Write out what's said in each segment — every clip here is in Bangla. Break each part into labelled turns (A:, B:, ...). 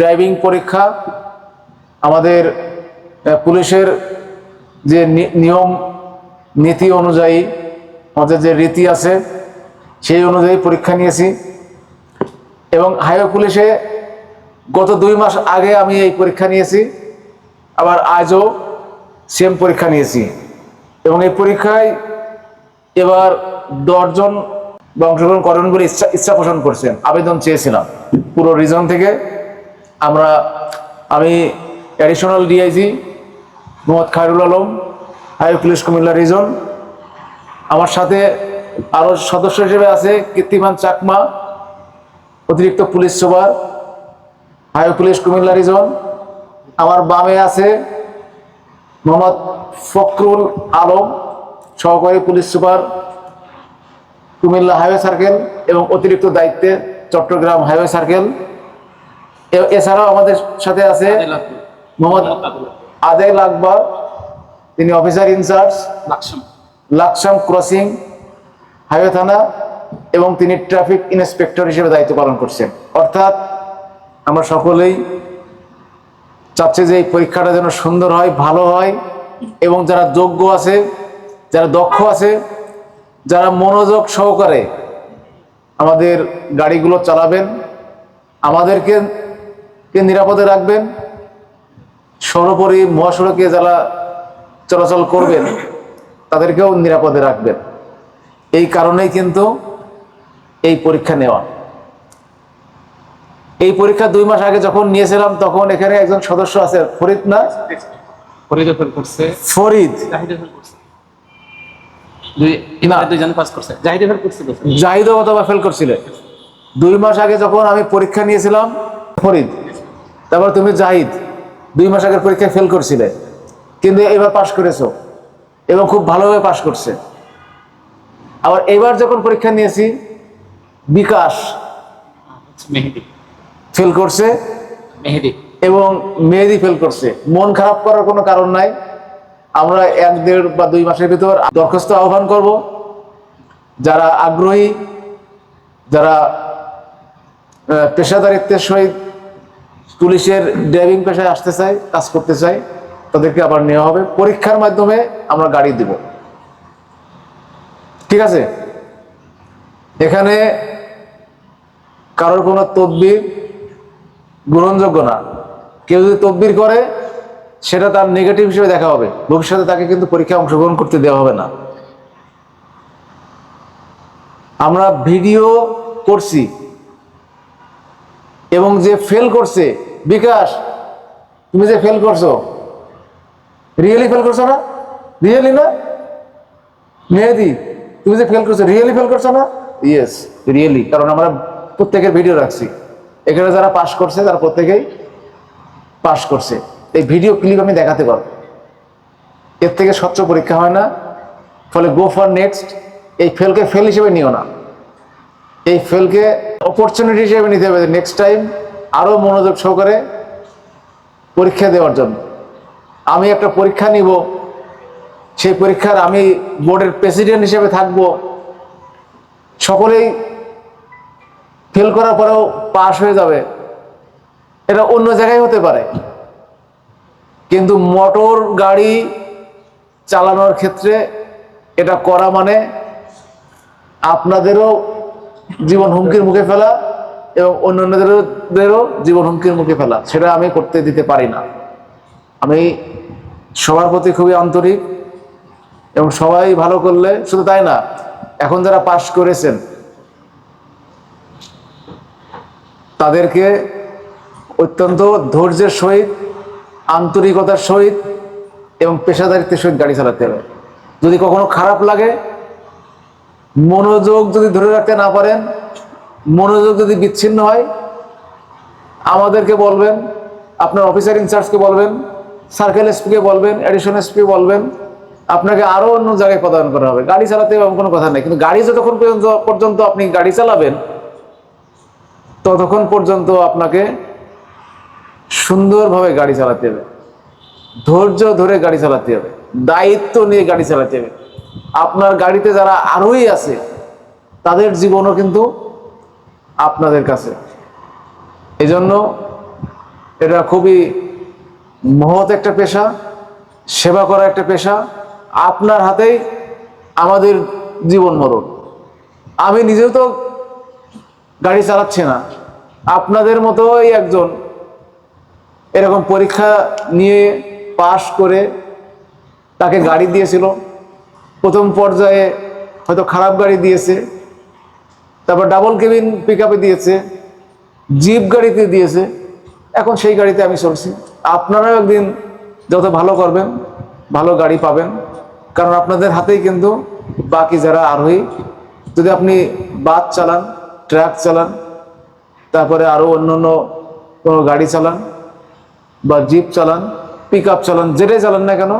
A: ড্রাইভিং পরীক্ষা, আমাদের পুলিশের যে নিয়ম, নীতি অনুযায়ী, আমাদের যে রীতি আছে, সেই অনুযায়ী পরীক্ষা নিয়েছি। এবং হাইওয়ে পুলিশে গত দুই মাস আগে আমি এই পরীক্ষা নিয়েছি, আবার আজও সেম পরীক্ষা নিয়েছি। এবং এই পরীক্ষায় এবার দশজন অংশগ্রহণ করেন বলে ইচ্ছা ইচ্ছা পোষণ করছেন, আবেদন চেয়েছিলাম। পুরো রিজন থেকে আমরা, আমি additional DIG Mohammad Khairul Alam, high police Cumilla region আমার সাথে আরও সদস্য হিসেবে আছে কীর্তিমান চাকমা, অতিরিক্ত police super, high police Cumilla region আমার বামে আছে মোহাম্মদ ফখরুল আলম, সহকারী police super, Cumilla highway circle এবং অতিরিক্ত দায়িত্বে চট্টগ্রাম হাইওয়ে সার্কেল। এছাড়াও আমাদের সাথে আছে মোহাম্মদ আদেল আকবর তিনি officer in charge Laksam. Crossing highway থানা এবং তিনি ট্রাফিক ইন্সপেক্টর হিসেবে দায়িত্ব পালন করছেন। অর্থাৎ আমরা সকলেই চাচ্ছে যে এই পরীক্ষাটা যেন সুন্দর হয় ভালো হয় এবং যারা যোগ্য আছে যারা দক্ষ আছে যারা মনোযোগ সহকারে আমাদের গাড়িগুলো চালাবেন আমাদেরকে কে নিরাপদে রাখবেন? সর্বোপরি মহাসড়কে যারা চলাচল করবেন তাদেরকেও নিরাপদে রাখবেন। এই কারণেই কিন্তু এই পরীক্ষা নেওয়া। এই পরীক্ষা দুই মাস আগে যখন নিয়েছিলাম তখন এখানে একজন সদস্য আছে ফরিদ না?
B: ফরিদে জাহিদে
A: অথবা ফেল করছিলে। দুই মাস আগে যখন আমি পরীক্ষা নিয়েছিলাম ফরিদ। তারপর তুমি জাহিদ দুই মাস আগের পরীক্ষায় ফেল করছিলে কিন্তু এবার পাশ করেছ এবং খুব ভালোভাবে পাশ করছে। আবার এবার যখন পরীক্ষা নিয়েছি বিকাশ ফেল করছে
B: মেহেদি।
A: এবং মেহেদি ফেল করছে। মন খারাপ করার কোনো কারণ নাই। আমরা এক দেড় বা দুই মাসের ভিতর দরখাস্ত আহ্বান করব। যারা আগ্রহী যারা পেশাদারিত্বের সহিত পুলিশের ড্রাইভিং পেশায় আসতে চায়, কাজ করতে চায়, তাদেরকে আবার নেওয়া হবে। পরীক্ষার মাধ্যমে আমরা গাড়ি দিব। ঠিক আছে? এখানে কারোর কোনো তদবির গ্রহণযোগ্য না। কেউ যদি তদবির করে, সেটা তার নেগেটিভ হিসেবে দেখা হবে। ভবিষ্যতে তাকে কিন্তু পরীক্ষায় অংশগ্রহণ করতে দেওয়া হবে না। আমরা ভিডিও করছি এবং যে ফেল করছে বিকাশ, তুমি যে ফেল করছ রিয়েলি ফেল করছ না? রিয়েলি না? মেহেদি তুমি যে ফেল করছ রিয়েলি ফেল করছ না? ইয়েস রিয়েলি কারণ আমরা প্রত্যেকের ভিডিও রাখছি। এখানে যারা পাশ করছে, তারা প্রত্যেকেই পাশ করছে। এই ভিডিও ক্লিপ আমি দেখাতে পারব। এর থেকে স্বচ্ছ পরীক্ষা হয় না। ফলে গো ফর নেক্সট এই ফেলকে ফেল হিসেবে নিও না। এই ফেলকে অপরচুনিটি হিসেবে নিতে হবে নেক্সট টাইম আরও মনোযোগ সহকারে পরীক্ষা দেওয়ার জন্য। আমি একটা পরীক্ষা নিব। সেই পরীক্ষার আমি বোর্ডের প্রেসিডেন্ট হিসেবে থাকব। সকলেই ফেল করার পরেও পাশ হয়ে যাবে। এটা অন্য জায়গায় হতে পারে। কিন্তু মোটর গাড়ি চালানোর ক্ষেত্রে এটা করা মানে আপনাদেরও জীবন হুমকির মুখে ফেলা। এবং অন্যান্যদেরও জীবন হুমকির মুখে ফেলা, সেটা আমি করতে দিতে পারি না। আমি সবার প্রতি খুবই আন্তরিক এবং সবাই ভালো করলে শুধু তাই না, এখন যারা পাশ করেছেন, তাদেরকে অত্যন্ত ধৈর্যের সহিত, আন্তরিকতার সহিত এবং পেশাদারিত্বের সহিত গাড়ি চালাতে হবে। যদি কখনো খারাপ লাগে, মনোযোগ যদি ধরে রাখতে না পারেন মনোযোগ যদি বিচ্ছিন্ন হয়, আমাদেরকে বলবেন, আপনার অফিসার ইনচার্জকে বলবেন সার্কেল এসপিকে বলবেন অ্যাডিশন এসপি বলবেন, আপনাকে আরও অন্য জায়গায় প্রদান করা হবে। গাড়ি চালাতে এমন কোনো কথা নেই। কিন্তু গাড়ি যতক্ষণ পর্যন্ত পর্যন্ত আপনি গাড়ি চালাবেন, ততক্ষণ পর্যন্ত আপনাকে সুন্দরভাবে গাড়ি চালাতে হবে। ধৈর্য ধরে গাড়ি চালাতে হবে। দায়িত্ব নিয়ে গাড়ি চালাতে হবে। আপনার গাড়িতে যারা আরোহী আছে, তাদের জীবনও কিন্তু আপনাদের কাছে। এজন্য এটা খুবই মহৎ একটা পেশা, সেবা করা একটা পেশা, আপনার হাতেই আমাদের জীবন মরণ। আমি নিজেও তো গাড়ি চালাচ্ছি না। আপনাদের মতোই একজন এরকম পরীক্ষা নিয়ে পাশ করে তাকে গাড়ি দিয়েছিল। প্রথম পর্যায়ে হয়তো খারাপ গাড়ি দিয়েছে। তারপর ডাবল কেবিন পিক দিয়েছে জিপ গাড়িতে দিয়েছে, এখন সেই গাড়িতে আমি চলছি। আপনারাও একদিন যত ভালো করবেন, ভালো গাড়ি পাবেন, কারণ আপনাদের হাতেই কিন্তু বাকি যারা আরোহী, যদি আপনি বাস চালান, ট্রাক চালান, তারপরে আরও অন্য অন্য কোনো গাড়ি চালান, বা জিপ চালান পিক আপ চালান, যেটাই চালান না কেন,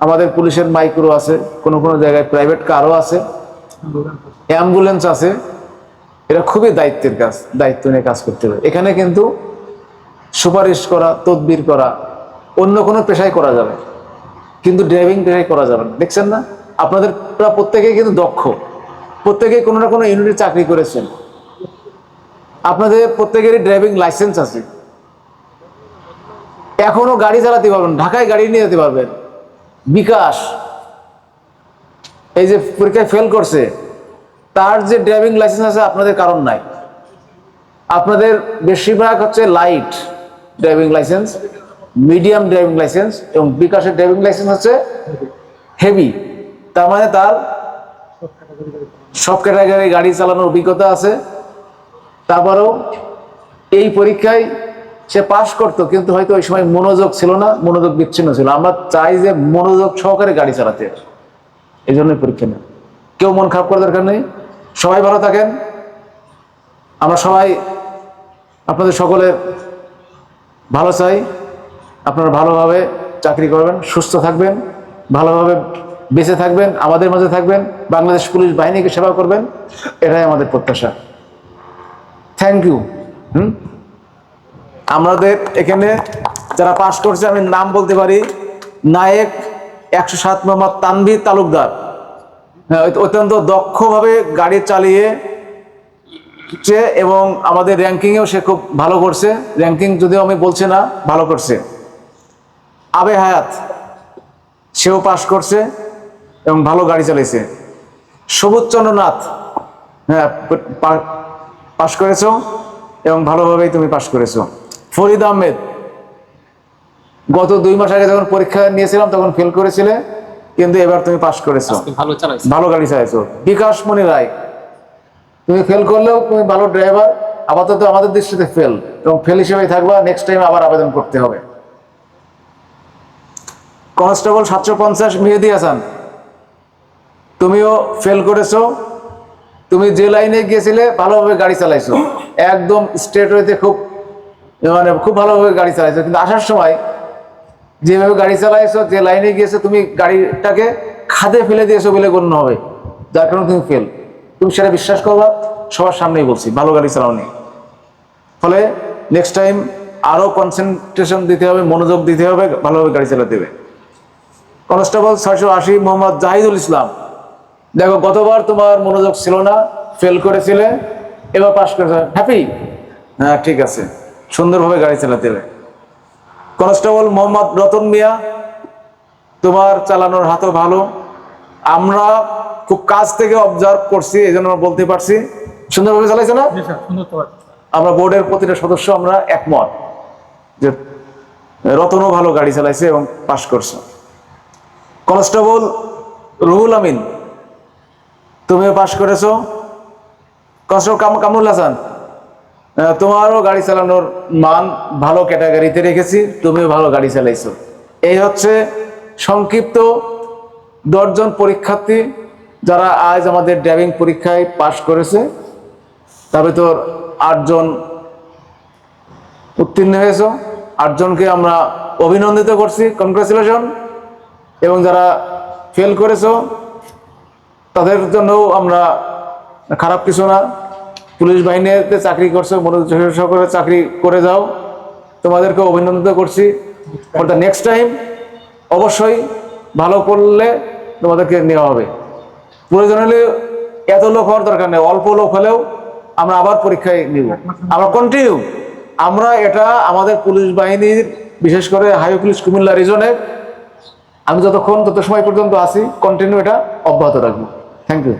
A: আমাদের পুলিশের মাইক্রো আছে, কোনো কোনো জায়গায় প্রাইভেট কারও আছে। অ্যাম্বুলেন্স আছে, এটা খুবই দায়িত্বের কাজ, দায়িত্ব নিয়ে কাজ করতে হবে। এখানে কিন্তু সুপারিশ করা, তদবির করা, অন্য কোনো পেশায় করা যাবে কিন্তু ড্রাইভিং পেশায় করা যাবে না। দেখছেন না? আপনাদের প্রত্যেকেই কিন্তু দক্ষ। প্রত্যেকেই কোনো না কোনো ইউনিটে চাকরি করেছেন। আপনাদের প্রত্যেকেরই ড্রাইভিং লাইসেন্স আছে। এখনও গাড়ি চালাতে পারবেন ঢাকায় গাড়ি নিয়ে যেতে পারবেন। বিকাশ এই যে পরীক্ষায় ফেল করছে, তার যে ড্রাইভিং লাইসেন্স আছে আপনাদের কারণ নাই। আপনাদের বেশিরভাগ হচ্ছে light driving licence medium driving licence এবং বিকাশের ড্রাইভিং লাইসেন্স হচ্ছে হেভি তার মানে তার সব ক্যাটাগরি গাড়ি চালানোর অভিজ্ঞতা আছে। তারপরেও এই পরীক্ষায় সে পাশ করতো, কিন্তু হয়তো ওই সময় মনোযোগ ছিল না, মনোযোগ বিচ্ছিন্ন ছিল। আমরা চাই যে মনোযোগ সহকারে গাড়ি চালাতে। এই জন্যই পরীক্ষা নেই কেউ মন খারাপ করার দরকার নেই। সবাই ভালো থাকেন। আমরা সবাই আপনাদের সকলের ভালো চাই। আপনারা ভালোভাবে চাকরি করবেন, সুস্থ থাকবেন, ভালোভাবে বেঁচে থাকবেন, আমাদের মাঝে থাকবেন, বাংলাদেশ পুলিশ বাহিনীকে সেবা করবেন, এটাই আমাদের প্রত্যাশা। Thank you hmm? আমাদের এখানে যারা পাশ করছে, আমি নাম বলতে পারি, নায়েক একশো সাত মোহাম্মদ তানভীর তালুকদার। হ্যাঁ, অত- অত্যন্ত দক্ষভাবে গাড়ি চালিয়ে এবং আমাদের র্যাঙ্কিংয়েও সে খুব ভালো করছে। র্যাঙ্কিং যদিও আমি বলছি না ভালো করছে। আবে হায়াত সেও পাশ করছে এবং ভালো গাড়ি চালিয়েছে। সবুজ চন্দ্র নাথ হ্যাঁ পাশ করেছ এবং ভালোভাবেই তুমি পাশ করেছ। ফরিদ আহমেদ গত দুই মাস আগে যখন পরীক্ষা নিয়েছিলাম তখন ফেল করেছিলে। কিন্তু এবার তুমি পাশ করেছ।
B: ভালো চালাইছে।
A: ভালো গাড়ি চালাইছো। বিকাশ মণি রায় তুমি ফেল করলেও তুমি ভালো ড্রাইভার আপাতত আমাদের দৃষ্টিতে ফেল এবং ফেল হিসেবেই থাকবা নেক্সট টাইম আবার আবেদন করতে হবে। কনস্টেবল সাতশো পঞ্চাশ মেহেদি হাসান তুমিও ফেল করেছ। তুমি যে লাইনে গিয়েছিলে ভালোভাবে গাড়ি চালাইছো। একদম স্ট্রেট ওয়েতে খুব মানে খুব ভালোভাবে গাড়ি চালাইছো। কিন্তু আসার সময় যেভাবে গাড়ি চালাইছো, যে লাইনে গিয়েছো, তুমি গাড়িটাকে খাদে ফেলে দিয়েছ বলে গণ্য হবে। যার কারণে তুমি ফেল তুমি সেটা বিশ্বাস করবা, সবার সামনেই বলছি, ভালো গাড়ি চালাওনি ফলে নেক্সট টাইম আরও কনসেন্ট্রেশন দিতে হবে, মনোযোগ দিতে হবে, ভালোভাবে গাড়ি চালাতে হবে। কনস্টেবল ছয়শো আশি মোহাম্মদ জাহিদুল ইসলাম। দেখো, গতবার তোমার মনোযোগ ছিল না ফেল করেছিলে, এবার পাশ করেছে। হ্যাপি হ্যাঁ ঠিক আছে। সুন্দরভাবে গাড়ি চালাতে হবে। কনস্টেবল মোহাম্মদ রতন মিয়া তোমার চালানোর হাতও ভালো। আমরা খুব কাছ থেকে অবজার্ভ করছি এই জন্য আমরা বলতে পারছি। সুন্দরভাবে চালাইছে না? আমরা বোর্ডের প্রতিটা সদস্য আমরা একমত যে রতনও ভালো গাড়ি চালাইছে এবং পাশ করছে। কনস্টেবল রুহুল আমিন তুমিও পাশ করেছ। কনস্টেবল কামরুল হাসান তোমারও গাড়ি চালানোর মান ভালো ক্যাটাগরিতে রেখেছি, তুমিও ভালো গাড়ি চালাইছো। এই হচ্ছে সংক্ষিপ্ত দশজন পরীক্ষার্থী যারা আজ আমাদের ড্রাইভিং পরীক্ষায় পাশ করেছে। তোর আটজন উত্তীর্ণ হয়েছ। আটজনকে আমরা অভিনন্দিত করছি কনগ্রাচুলেশন এবং যারা ফেল করেছ, তাদের জন্যও আমরা খারাপ কিছু না। পুলিশ বাহিনীতে চাকরি করছ মনোযোগ সহকারে চাকরি করে যাও। তোমাদেরকে অভিনন্দিত করছি। ফর দ্য নেক্সট টাইম অবশ্যই ভালো করলে তোমাদেরকে নেওয়া হবে। প্রয়োজন হলে এত লোক হওয়ার দরকার নেই, অল্প লোক হলেও আমরা আবার পরীক্ষায় নিব। আমরা কন্টিনিউ আমরা এটা আমাদের পুলিশ বাহিনীর, বিশেষ করে হাই পুলিশ কুমিল্লা রিজনে আমি যতক্ষণ তত সময় পর্যন্ত আছি কন্টিনিউ এটা অব্যাহত রাখব। Thank you